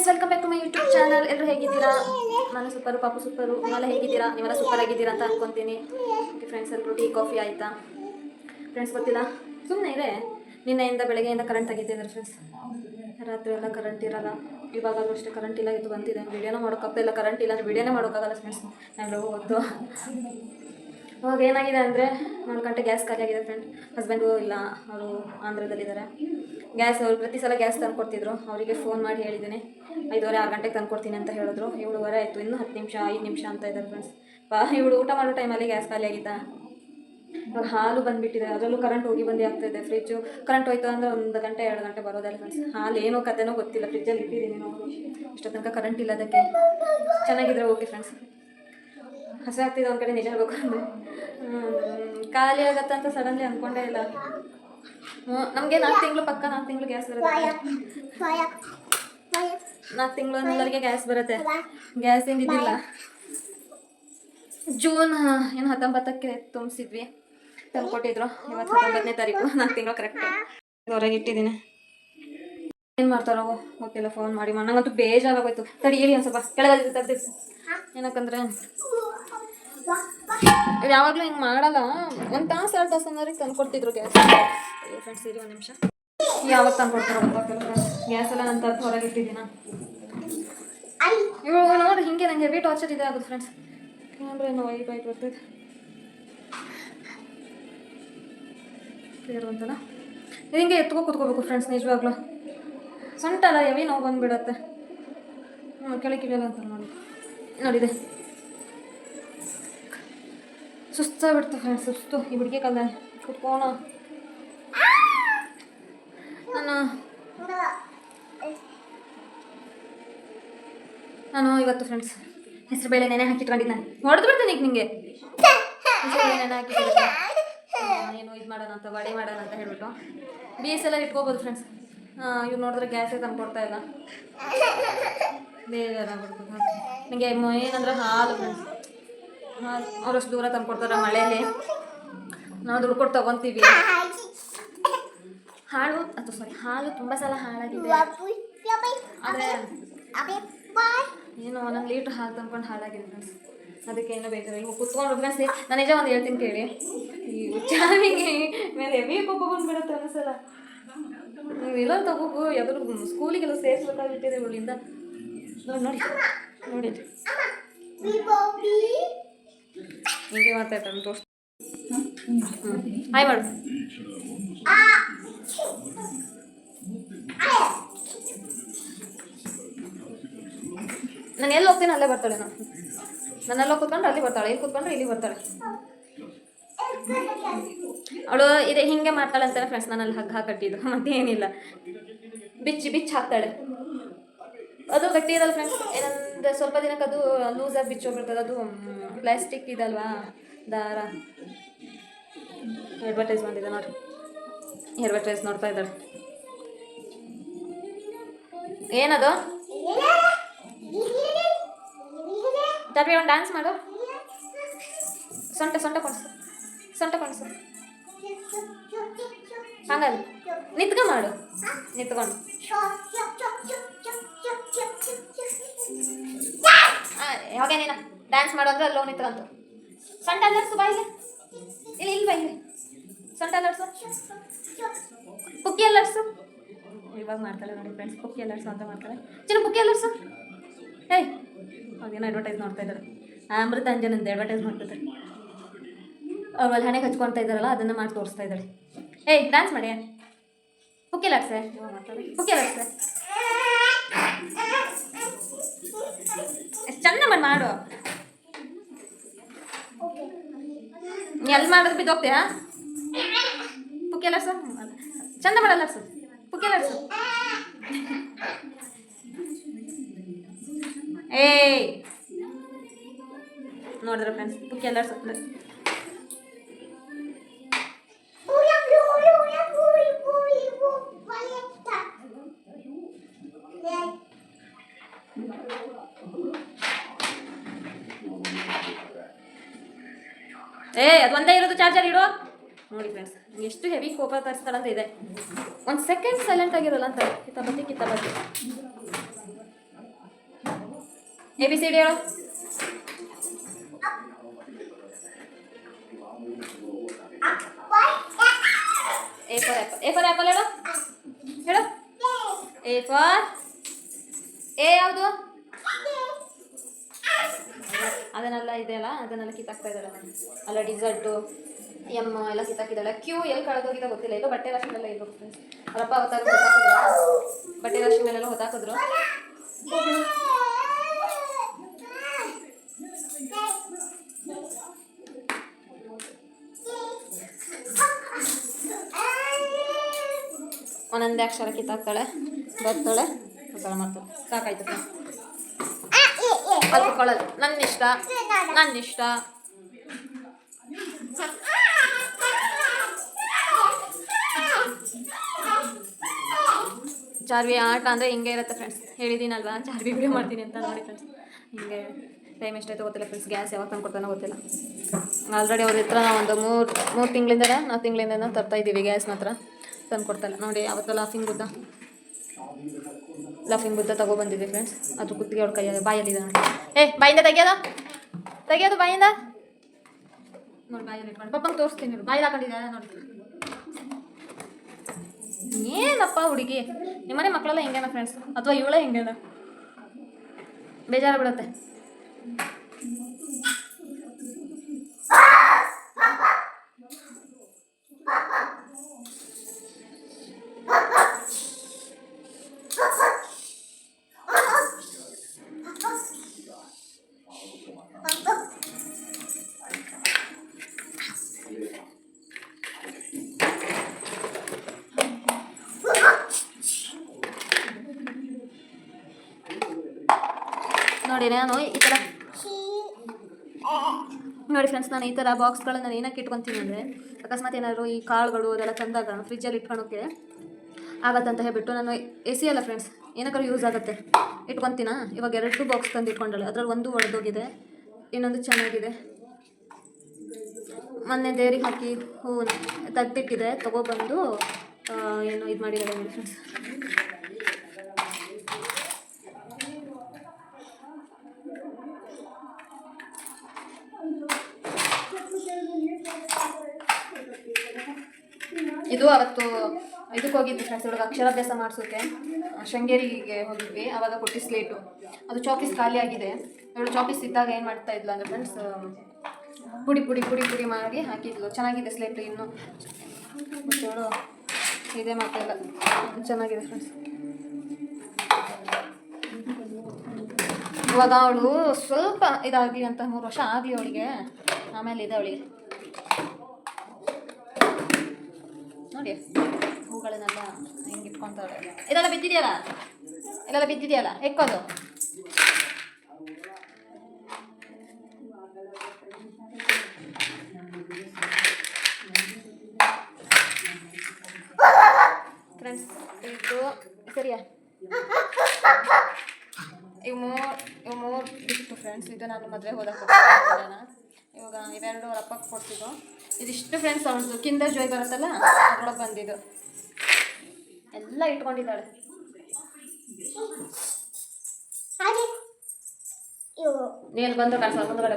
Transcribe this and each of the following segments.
Friends, welcome back to my YouTube channel. ಎಲ್ಲರೂ ಹೇಗಿದ್ದೀರಾ? ನಾನು ಸೂಪರು, ಪಾಪು ಸೂಪರು. ನೀವೆಲ್ಲ ಹೇಗಿದ್ದೀರಾ? ನೀವೆಲ್ಲ ಸೂಪರ್ ಆಗಿದ್ದೀರಾ ಅಂತ ಅನ್ಕೊತೀನಿ. ಓಕೆ ಫ್ರೆಂಡ್ಸ್ ಎಲ್ಲರೂ ಟೀ, ಕಾಫಿ ಆಯಿತಾ? ಫ್ರೆಂಡ್ಸ್ ಗೊತ್ತಿಲ್ಲ. ಸುಮ್ಮನೆ ಇದೆ ನಿನ್ನೆಯಿಂದ ಬೆಳಗ್ಗೆಯಿಂದ ಕರೆಂಟ್ ತೆಗಿತಿದ್ದಾರೆ ಫ್ರೆಂಡ್ಸ್ ರಾತ್ರಿ ಎಲ್ಲ ಕರೆಂಟ್ ಇರಲ್ಲ. ಇವಾಗಲೂ ಅಷ್ಟೇ ಕರೆಂಟ್ ಇಲ್ಲ ಇದು ಬಂದಿದೆ. ವಿಡಿಯೋನ ಮಾಡೋಕ್ಕಾಗ್ತಿಲ್ಲ ಕರೆಂಟ್ ಇಲ್ಲ ಅಂದರೆ ವಿಡಿಯೋನೇ ಮಾಡೋಕ್ಕಾಗಲ್ಲ ಫ್ರೆಂಡ್ಸ್ ನಾನು ಗೊತ್ತು ಅವಾಗ ಏನಾಗಿದೆ ಅಂದರೆ ಒಂದು ಗಂಟೆ ಗ್ಯಾಸ್ ಖಾಲಿ ಆಗಿದೆ ಫ್ರೆಂಡ್ ಹಸ್ಬೆಂಡು ಇಲ್ಲ, ಅವರು ಆಂಧ್ರದಲ್ಲಿದ್ದಾರೆ ಗ್ಯಾಸ್ ಅವ್ರು ಪ್ರತಿ ಸಲ ಗ್ಯಾಸ್ ತಂದು ಕೊಡ್ತಿದ್ರು. ಅವರಿಗೆ ಫೋನ್ ಮಾಡಿ ಹೇಳಿದ್ದೀನಿ. ಐದುವರೆ, ಆರು ಗಂಟೆಗೆ ತಂದು ಕೊಡ್ತೀನಿ ಅಂತ ಹೇಳಿದ್ರು. ಏಳುವರೆ ಆಯಿತು, ಇನ್ನೂ ಹತ್ತು ನಿಮಿಷ, ಐದು ನಿಮಿಷ ಅಂತ ಇದ್ದಾರೆ ಫ್ರೆಂಡ್ಸ್ ಬಾ ಇವಳು ಊಟ ಮಾಡೋ ಟೈಮಲ್ಲಿ ಗ್ಯಾಸ್ ಖಾಲಿ ಆಗಿತ್ತಾ ಇವಾಗ ಹಾಲು ಬಂದುಬಿಟ್ಟಿದೆ. ಅದರಲ್ಲೂ ಕರೆಂಟ್ ಹೋಗಿ ಬಂದೇ ಆಗ್ತಾಯಿದೆ ಫ್ರಿಜ್ಜು ಕರೆಂಟ್ ಹೋಯ್ತು ಅಂದರೆ ಒಂದು ಗಂಟೆ, ಎರಡು ಗಂಟೆ ಬರೋದಲ್ಲ ಫ್ರೆಂಡ್ಸ್ ಹಾಲು ಏನೋ ಕತೆನೋ ಗೊತ್ತಿಲ್ಲ. ಫ್ರಿಜ್ಜಲ್ಲಿ ಇಟ್ಟಿದ್ದೀನಿ ನಾವು ಇಷ್ಟೋ ತನಕ ಕರೆಂಟ್ ಇಲ್ಲ ಅದಕ್ಕೆ ಚೆನ್ನಾಗಿದ್ರೆ ಓಕೆ ಫ್ರೆಂಡ್ಸ್ ಹಸಿ ಆಗ್ತಿದೆ ಒಂದು ಕಡೆ ನಿಜ ಹೇಳ್ಬೇಕು ಅಂದರೆ ಖಾಲಿ ಆಗತ್ತೆ ಅಂತ ಸಡನ್ಲಿ ಅಂದ್ಕೊಂಡೇ ಇಲ್ಲ. ನಮಗೆ ನಾಲ್ಕು ತಿಂಗಳು ಪಕ್ಕ ನಾಲ್ಕು ತಿಂಗಳು ಗ್ಯಾಸ್ ಬರುತ್ತೆ. ನಾಲ್ಕು ತಿಂಗಳು ಅನ್ನೋದರಿಗೆ ಗ್ಯಾಸ್ ಬರುತ್ತೆ. ಗ್ಯಾಸ್ ಇದಿಲ್ಲ. ಜೂನ್ ಏನು ಹತ್ತೊಂಬತ್ತಕ್ಕೆ ತುಂಬಿಸಿದ್ವಿ. ತಂದ್ಕೊಟ್ಟಿದ್ರು ಇವತ್ತು ಹತ್ತೊಂಬತ್ತನೇ ತಾರೀಕು. ನಾಲ್ಕು ತಿಂಗಳು ಕರೆಕ್ಟ್ ಹೊರಗೆ ಇಟ್ಟಿದ್ದೀನಿ. ಏನು ಮಾಡ್ತಾರೋ ಓಕೆಲ್ಲ ಫೋನ್ ಮಾಡಿ. ನಂಗಂತೂ ಬೇಜಾರಾಗೋಯ್ತು. ತಡಿ ಒಂದು ಸ್ವಲ್ಪ. ಕೆಳಗೆ ತೆಗ್ದಿತ್ತು ಏನಕ್ಕಂದ್ರೆ ಯಾವಾಗಲೂ ಹಿಂಗೆ ಮಾಡಲ್ಲ. ಒಂದು ತಾಸು, ಎರಡು ತಾಸು ಅನ್ನೋರಿಗೆ ತಂದ್ಕೊಡ್ತಿದ್ರು ಗ್ಯಾಸ್. ಫ್ರೆಂಡ್ಸ್ ಇರಿ ಒಂದು ನಿಮಿಷ. ಯಾವಾಗ ತಂದ್ಕೊಡ್ತಾರೋ ಗ್ಯಾಸ್ ಎಲ್ಲ ನಾನು ತರ್ತು ಹೊರಗೆ ಇಟ್ಟಿದ್ದೀನ? ಇವಾಗ ನೋಡಿ, ಹಿಂಗೆ ನಂಗೆ ಹೆವಿ ಟಾರ್ಚರ್ ಇದೆ ಆಗುತ್ತೆ ಫ್ರೆಂಡ್ಸ್ ಅಂದರೆ ಏನೋ ವೈಟ್ ವೈಟ್ ಬರ್ತದೆ ಕ್ಲಿಯರ್ ಬಂತಲ್ಲ? ಹಿಂಗೆ ಎತ್ಕೊ ಕೂತ್ಕೋಬೇಕು ಫ್ರೆಂಡ್ಸ್ ನಿಜವಾಗ್ಲೂ. ಸೊಂಟಲ್ಲ, ಹೆವಿ ನೋವು ಬಂದುಬಿಡತ್ತೆ. ಹ್ಞೂ ಕೆಳಗೆ ಅಂತ ನೋಡಿ. ನೋಡಿದೆ. ಸುಸ್ತಾಗ್ಬಿಡ್ತು ಫ್ರೆಂಡ್ಸ್ ಸುಸ್ತು. ಈ ಬಿಡಿಗೆ ಕಾಲ. ಕುತ್ಕೋಣ ನಾನು ನಾನು ಇವತ್ತು ಫ್ರೆಂಡ್ಸ್ ಹೆಸರು ಬೇಳೆ ನೆನೆ ಹಾಕಿಟ್ಕೊಂಡಿದ್ದೆ ಹೊಡೆದು ಬಿಡ್ತೀನಿ ಈಗ ನಿಮಗೆ ನೆನೆ ಏನು ಇದು ಮಾಡೋಣ ಅಂತ, ವಡೆ ಮಾಡೋಣ ಅಂತ ಹೇಳ್ಬಿಟ್ಟು. ಬಿ ಎಸ್ ಎಲ್ಲ ಇಟ್ಕೋಬೋದು ಫ್ರೆಂಡ್ಸ್ ಇವ್ರು ನೋಡಿದ್ರೆ ಗ್ಯಾಸೇ ತಂದು ಕೊಡ್ತಾ ಇಲ್ಲ. ಬೇಜಾರಾಗ್ಬಿಡ್ತು ನನಗೆ ಏನಂದ್ರೆ ಹಾಲು ಫ್ರೆಂಡ್ಸ್ ಅವರಷ್ಟು ದೂರ ತಂದು ಕೊಡ್ತಾರೆ ಮಳೆಯಲ್ಲಿ ನಾವು ದುಡ್ಡು ಕೊಟ್ಟು ತೊಗೊತೀವಿ. ಹಾಳು ಅಥವಾ ಸಾರಿ ಹಾಲು ತುಂಬ ಸಲ ಹಾಳಾಗಿದೆ. ಆದರೆ ಏನು, ಒಂದೊಂದು ಲೀಟ್ರ್ ಹಾಲು ತಂದ್ಕೊಂಡು ಹಾಳಾಗಿದೆ ಫ್ರೆಂಡ್ಸ್ ಅದಕ್ಕೆ ಏನೋ ಬೇಕಾದ್ರೆ ಇವಾಗ ಕುತ್ಕೊಂಡು ಫ್ರೆಂಡ್ಸ್ ನಾನು ನಿಜ ಒಂದು ಹೇಳ್ತೀನಿ ಕೇಳಿ. ಈ ಚಾವಿಗೆ ಮೇಲೆ ಹೆವಿ ಕೋಪ ಬಂದ್ಬಿಡುತ್ತೆ ಒಂದ್ಸಲ. ನೀವು ಎಲ್ಲ ತಗೋಕು ಯಾವ್ದಾದ್ರು ಸ್ಕೂಲಿಗೆಲ್ಲ ಸೇರಿಸ್ಬೇಕಾಗಿಟ್ಟಿದೆ ಇವಳಿಂದ. ನೋಡಿ ನೋಡಿ. ಹಿಂಗೆ ಮಾಡ್ತಾ ಇರ್ತಾರೆ ತೋರ್ಸ್ ಹಾಯ್ ಮಾಡು. ನಾನು ಎಲ್ಲಿ ಹೋಗ್ತೀನಿ ಅಲ್ಲೇ ಬರ್ತಾಳೆ ನಾನು ನಾನು ಎಲ್ಲ ಕೂತ್ಕೊಂಡ್ರೆ ಅಲ್ಲಿ ಬರ್ತಾಳೆ ಇಲ್ಲಿ ಕೂತ್ಕೊಂಡ್ರೆ ಇಲ್ಲಿ ಬರ್ತಾಳೆ. ಅವಳು ಇದೆ ಹಿಂಗೆ ಮಾಡ್ತಾಳೆ ಅಂತಾನೆ ಫ್ರೆಂಡ್ಸ್ ನಾನು ಅಲ್ಲಿ ಹಗ್ಗ ಕಟ್ಟಿದ್ದು ಮತ್ತೇನಿಲ್ಲ. ಬಿಚ್ಚಿ ಬಿಚ್ಚಿ ಹಾಕ್ತಾಳೆ. ಅದು ಗಟ್ಟಿ ಇರಲ್ಲ ಫ್ರೆಂಡ್ಸ್ ಏನಂದ್ರೆ ಸ್ವಲ್ಪ ದಿನಕ್ಕೆ ಅದು ಲೂಸಾಗಿ ಬಿಚ್ಚೋಗ್ಬಿಡ್ತದೆ ಅದು ಪ್ಲಾಸ್ಟಿಕ್ ಇದಲ್ವಾ? ದಾರ. ಅಡ್ವರ್ಟೈಸ್ ಮಾಡಿದೆ ನೋಡಿ. ಅಡ್ವರ್ಟೈಸ್ ನೋಡ್ತಾ ಇದ್ದಾರೆ ಏನದು? ತರ್ಬಿ ಒಂದು ಡ್ಯಾನ್ಸ್ ಮಾಡು. ಸೊಂಟ ಸೊಂಟ ಕೊಣಿಸು ಸೊಂಟ ಕೊಂಡ್ಸು. ಹಂಗಲ್ಲ. ನಿತ್ಕ ಮಾಡು. ನಿತ್ಕೊಂಡು. ಯಾವಾಗ ನೀನು. ಡ್ಯಾನ್ಸ್ ಮಾಡು ಅಂದ್ರೆ ಲೋನ್ ನಿತ್ಕಂತು ಸೊಂಟ ಅಲ್ಲರ್ಸು ಬಾಯಿಗೆ. ಇಲ್ಲಿ ಇಲ್ಲಿ ಬಾಯಿಗೆ ಸೊಂಟ ಅಲ್ಲರ್ಸು ಪುಕ್ಕಿ ಅಲ್ಲರ್ಸು ಇವಾಗ ಮಾಡ್ತಾಳೆ ನೋಡಿ ಫ್ರೆಂಡ್ಸ್ ಪುಕ್ಕಿ ಅಲ್ಲರ್ಸು ಅಂತ ಮಾಡ್ತಾಳೆ. ಚಿನ್ನ, ಪುಕ್ಕಿ ಅಲ್ಲರ್ಸು ಏಯ್ ಅದೇನೋ ಅಡ್ವರ್ಟೈಸ್ ನೋಡ್ತಾ ಇದ್ದಾರೆ. ಅಮೃತ ಅಂತ ಅಡ್ವರ್ಟೈಸ್ ಮಾಡ್ತಿದ್ದಾರೆ. ಅಲ್ಲಿ ಹಣೆಗೆ ಹಚ್ಕೊಳ್ತಾ ಇದ್ದಾರಲ್ಲ, ಅದನ್ನು ಮಾಡಿ ತೋರಿಸ್ತಾ ಇದ್ದಾಳೆ. ಏಯ್ ಡ್ಯಾನ್ಸ್ ಮಾಡಿ. ಪುಕ್ಕಿ ಲಾಡ್ಸೆ ಪುಕ್ಕಿ ಎಷ್ಟು ಚಂದ ಮಾಡಿ ಮಾಡು. ಎಲ್ಲಿ ಮಾಡಿದ್ರೆ ಬಿದ್ದೋಗ್ತೀಯಾ? ಪುಕ್ಕೆಲ್ಲ ಸರ್ ಚಂದ ಮಾಡಲ್ಲ ಸರ್ ಪುಕ್ಕೆಲ್ಲ ಸರ್ ಏಯ್. ನೋಡಿದ್ರೆ ಫ್ರೆಂಡ್ಸ್ ಪುಕ್ಕಿ ಎಲ್ಲ ಏ, ಅದು ಒಂದೇ ಇರೋದು ಚಾರ್ಜರ್ ಇಡು. ನೋಡಿ ಫ್ರೆಂಡ್ಸ್ ಎಷ್ಟು ಹೆವಿ ಕೋಪ ತರಿಸ್ತಾಳಂತ ಇದೆ. ಒಂದು ಸೆಕೆಂಡ್ ಸೈಲೆಂಟ್ ಆಗಿರಲ್ಲ ಅಂತ. ಕಿತ್ತಾಬತ್ತಿ ಕಿತ್ತಾಬತ್ತಿ ಎ ಬಿ ಸಿ ಡಿ ಹೇಳು. A for A for apple ಹೇಳು. ಹೇಳು. ಎ ಫಾರ್ ಎ ಯಾವುದು? ಅದನ್ನೆಲ್ಲ ಇದೆಯಲ್ಲ ಅದನ್ನೆಲ್ಲ ಕಿತ್ತಾಕ್ತಾ ಇದ್ದಾಳೆ ಅಲ್ಲ ಡಿಸರ್ಟು ಎಂ ಎಲ್ಲ ಕಿತ್ತಾಕಿದ್ದಾಳೆ. ಕ್ಯೂ ಎಲ್ಲಿ ಕಳೆದೋಗಿದೆ ಗೊತ್ತಿಲ್ಲ. ಈಗ ಬಟ್ಟೆ ರಾಶಿ ಮೇಲೆ ಇದು ಅಲ್ಲಪ್ಪ ಹೊತ್ತಾಕಿದ್ರು ಬಟ್ಟೆ ರಾಶಿ ಮೇಲೆಲ್ಲ ಹೊತ್ತಾಕಿದ್ರು ಒಂದೊಂದೇ ಅಕ್ಷರ ಕಿತ್ತಾಕ್ತಾಳೆ. ಬರ್ತಾಳೆ. ಮಾಡ್ತಾಳೆ. ಸಾಕಾಯ್ತು. ಅಲ್ಕೊಳ್ಳೋದು ನನ್ನ ಇಷ್ಟ ನನ್ನ ಇಷ್ಟ ಚಾರ್ವಿ ಆಟ ಅಂದರೆ ಹಿಂಗೆ ಇರುತ್ತೆ ಫ್ರೆಂಡ್ಸ್ ಹೇಳಿದ್ದೀನಲ್ವಾ ಚಾರ್ವಿ ವಿಡಿಯೋ ಮಾಡ್ತೀನಿ ಅಂತ ನೋಡಿ ಫ್ರೆಂಡ್ಸ್ ಹಿಂಗೆ ಟೈಮ್ ಎಷ್ಟಾಯ್ತು ಗೊತ್ತಿಲ್ಲ ಫ್ರೆಂಡ್ಸ್ ಗ್ಯಾಸ್ ಯಾವಾಗ ತಂದು ಕೊಡ್ತಾನೋ ಗೊತ್ತಿಲ್ಲ. ಆಲ್ರೆಡಿ ಅವ್ರ ಹತ್ರ ನಾವು ಒಂದು ಮೂರು ಮೂರು ತಿಂಗಳಿಂದ ನಾಲ್ಕು ತಿಂಗಳಿಂದ ತರ್ತಾ ಇದ್ದೀವಿ ಗ್ಯಾಸ್ನ ಹತ್ರ ತಂದು ಕೊಡ್ತಾನೆ. ನೋಡಿ, ಯಾವತ್ತೂ ಲಾಫಿಂಗ್ ಬುದ್ಧ ಲಾಫಿಂಗ್ ಬುದ್ಧ ತಗೊಬಂದಿದ್ದೆ ಫ್ರೆಂಡ್ಸ್ ಅದು ಕುತ್ತಿಗೆ ಅವ್ರ ಕೈಯಲ್ಲಿ ಬಾಯಲ್ಲಿದೆ ನೋಡಿ. ಏ, ಬಾಯಿಂದ ತೆಗಿಯೋದು. ತೆಗಿಯೋದು ಬಾಯಿಂದ. ನೋಡಿ ಬಾಯಲ್ಲಿ ಇಟ್ಕೊಂಡು. ಪಪ್ಪಂಗೆ ತೋರಿಸ್ತೀನಿ ನೋಡಿ. ಬಾಯಲ್ಲಿ ನೋಡಿ. ಏನಪ್ಪ ಹುಡುಗಿ? ನಿಮ್ಮನೆ ಮಕ್ಕಳೆಲ್ಲ ಹಿಂಗೇನ ಫ್ರೆಂಡ್ಸ್ ಅಥವಾ ಇವಳೇ ಹಿಂಗೇನ? ಬೇಜಾರು ಬಿಡುತ್ತೆ. ನೋಡಿ ನಾನು ಈ ಥರ ನೋಡಿ ಫ್ರೆಂಡ್ಸ್ ನಾನು ಈ ಥರ ಬಾಕ್ಸ್ಗಳನ್ನ ನಾನು ಏನಕ್ಕೆ ಇಟ್ಕೊತೀನಿ ಅಂದರೆ, ಅಕಸ್ಮಾತ್ ಏನಾದರೂ ಈ ಕಾಳುಗಳು ಅದೆಲ್ಲ ತಂದಾಗ ಫ್ರಿಜ್ಜಲ್ಲಿ ಇಟ್ಕೊಳೋಕ್ಕೆ ಆಗತ್ತಂತ ಹೇಳ್ಬಿಟ್ಟು ನಾನು ಎ ಸಿ ಅಲ್ಲ ಫ್ರೆಂಡ್ಸ್ ಏನಕ್ಕಾದ್ರೂ ಯೂಸ್ ಆಗುತ್ತೆ. ಇಟ್ಕೊತೀನ? ಇವಾಗ ಎರಡು ಬಾಕ್ಸ್ ತಂದು ಇಟ್ಕೊಂಡಳೆ ಅದರಲ್ಲಿ ಒಂದು ಒಡೆದೋಗಿದೆ, ಇನ್ನೊಂದು ಚೆನ್ನಾಗಿದೆ. ಮೊನ್ನೆ ದೇವ್ರಿಗೆ ಹಾಕಿ ಹೂವನ್ನ ತೆಗ್ದಿಟ್ಟಿದೆ, ತೊಗೊಬಂದು ಏನು ಇದು ಮಾಡಿದ್ದಾರೆ ಫ್ರೆಂಡ್ಸ್ ಇದು ಅವತ್ತು ಇದಕ್ಕೆ ಹೋಗಿದ್ವಿ ಫ್ರೆಂಡ್ಸ್ ಇವಾಗ ಅಕ್ಷರಾಭ್ಯಾಸ ಮಾಡಿಸೋಕೆ. ಶೃಂಗೇರಿಗೆ ಹೋಗಿದ್ವಿ, ಅವಾಗ ಕೊಟ್ಟಿ ಸ್ಲೇಟು ಅದು ಚಾಪೀಸ್ ಆಗಿದೆ. ಇವಳು ಚಾಪೀಸ್ ಇದ್ದಾಗ ಏನು ಮಾಡ್ತಾ ಇದ್ಲು ಅಂದರೆ ಫ್ರೆಂಡ್ಸ್ ಪುಡಿ ಪುಡಿ ಪುಡಿ ಪುಡಿ ಮಾಡಿ ಹಾಕಿದ್ಲು. ಚೆನ್ನಾಗಿದೆ ಸ್ಲೇಟು ಇನ್ನು. ಇವಳು ಇದೇ ಮಾಡ್ತಾ ಚೆನ್ನಾಗಿದೆ ಫ್ರೆಂಡ್ಸ್ ಇವಾಗ ಅವಳು ಸ್ವಲ್ಪ ಇದಾಗಲಿ ಅಂತ ಮೂರು ವರ್ಷ ಆಗಲಿ ಅವಳಿಗೆ. ಆಮೇಲೆ ಇದೆ ಅವಳಿಗೆ. ನೋಡಿ. ಹೂಗಳನ್ನೆಲ್ಲ ಹೆಂಗೆ ಇಟ್ಕೊಂತಾಳೆ ಇದೆಲ್ಲ ಬಿದ್ದಿದೆಯಲ್ಲ? ಇದೆಲ್ಲ ಬಿದ್ದಿದೆಯಲ್ಲ? ಎಕ್ಕೋದು. ಫ್ರೆಂಡ್ಸ್ ಇದು ಸರಿಯಾ? ಇವು ಮೂರು ಇವು ಮೂರು ಬಿಟ್ಟು ಫ್ರೆಂಡ್ಸ್ ಇದು ನಾನು ಮದುವೆ ಹೋದಾಗ ಇವೆರಡು ಅವ್ರ ಅಪ್ಪಕ್ಕೆ ಕೊಡ್ತಿದ್ದು. ಇದಿಷ್ಟು ಫ್ರೆಂಡ್ಸ್ ಅವ್ರದ್ದು ಕಿಂದರ್ ಜೋಯ್ ಬರುತ್ತಲ್ಲ ಅದ್ರೊಳಗೆ ಬಂದಿದ್ದು. ಎಲ್ಲ ಇಟ್ಕೊಂಡಿದ್ದಾಳೆ. ನೀನು ಬಂದು ಕಾಣಿಸಲ್ಲ ಮುಂದ್ಗಡೆ.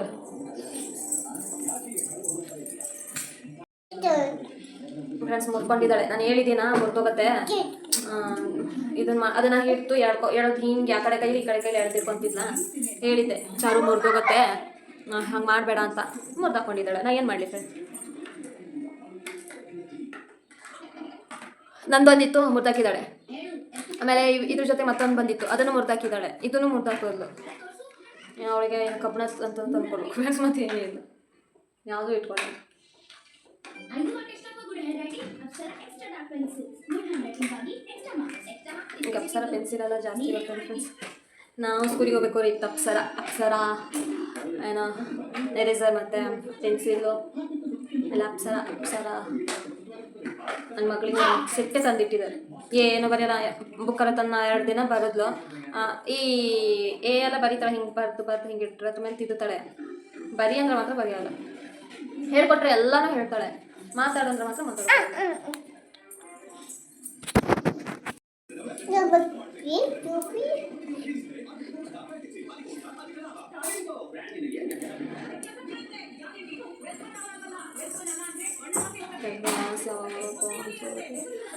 ಫ್ರೆಂಡ್ಸ್ ಮುರ್ಕೊಂಡಿದ್ದಾಳೆ. ನಾನು ಹೇಳಿದ್ದೀನ ಮುರ್ದೋಗತ್ತೆ? ಇದನ್ನ ಮಾ ಅದನ್ನ ಹಿಡ್ತು ಎಳ್ಕೊ ಎರಡು ಹಿಂಗೆ ಆ ಕಡೆ ಕೈಲಿ ಈ ಕಡೆ ಕೈಲಿ ಎಳ್ದಿರ್ಕೊಂತಿದ್ಲ ಹೇಳಿದ್ದೆ ಚಾರು ಮುರಿದೋಗತ್ತೆ? ಹಂಗೆ ಮಾಡಬೇಡ ಅಂತ ಮುರ್ದಾಕೊಂಡಿದ್ದಾಳೆ ನಾ ಏನು ಮಾಡಲಿ ಫ್ರೆಂಡ್ಸ್ ನಂದು ಬಂದಿತ್ತು, ಮುರ್ದಾಕಿದ್ದಾಳೆ. ಆಮೇಲೆ ಇದ್ರ ಜೊತೆ ಮತ್ತೊಂದು ಬಂದಿತ್ತು, ಅದನ್ನು ಮುರ್ದಾಕಿದ್ದಾಳೆ. ಇದನ್ನು ಮುರ್ದಾಕೋದ್ಲು. ಅವಳಿಗೆ ಕಬ್ಬಣ ಅಂತ ತಂದ್ಕೊಡು ಫ್ರೆಂಡ್ಸ್ ಮತ್ತೆ ಏನಿಲ್ಲ ಯಾವುದೂ ಇಟ್ಕೊಳ್ಳಿ. ಈಗ ಅಪ್ಸರ ಪೆನ್ಸಿಲ್ ಎಲ್ಲ ಜಾಸ್ತಿ ಇರುತ್ತೆ ಫ್ರೆಂಡ್ಸ್ ನಾವು ಸ್ಕೂಲಿಗೆ ಹೋಗ್ಬೇಕು ಇತ್ತು ಅಪ್ಸರ. ಅಪ್ಸರ. ಏನೋ ಎರೇಸರ್ ಮತ್ತು ಪೆನ್ಸಿಲು ಎಲ್ಲ ಅಪ್ಸರ ಅಪ್ಸರ ನನ್ನ ಮಗಳಿಗೆ ಸೆಟ್ಟೆ ತಂದಿಟ್ಟಿದ್ದಾರೆ ಏನು ಬರೆಯಲ್ಲ ಬುಕ್ಕಲ್ಲ ತನ್ನ ಎರಡು ದಿನ ಬರೆದ್ಲು ಈ ಎ ಎಲ್ಲ ಬರೀತಾಳೆ ಹಿಂಗೆ ಬರ್ದು ಬರ್ದು ಹಿಂಗೆ ಇಟ್ಟರೆ ಅದ್ರ ಮೇಲೆ ತಿದ್ದುತ್ತಾಳೆ ಬರಿ ಅಂದ್ರೆ ಮಾತ್ರ ಬರೆಯಲ್ಲ ಹೇಳ್ಕೊಟ್ರೆ ಎಲ್ಲನೂ ಹೇಳ್ತಾಳೆ ಮಾತಾಡಂದ್ರೆ ಮಾತ್ರ ಮಾತಾಡ್ತಾಳೆ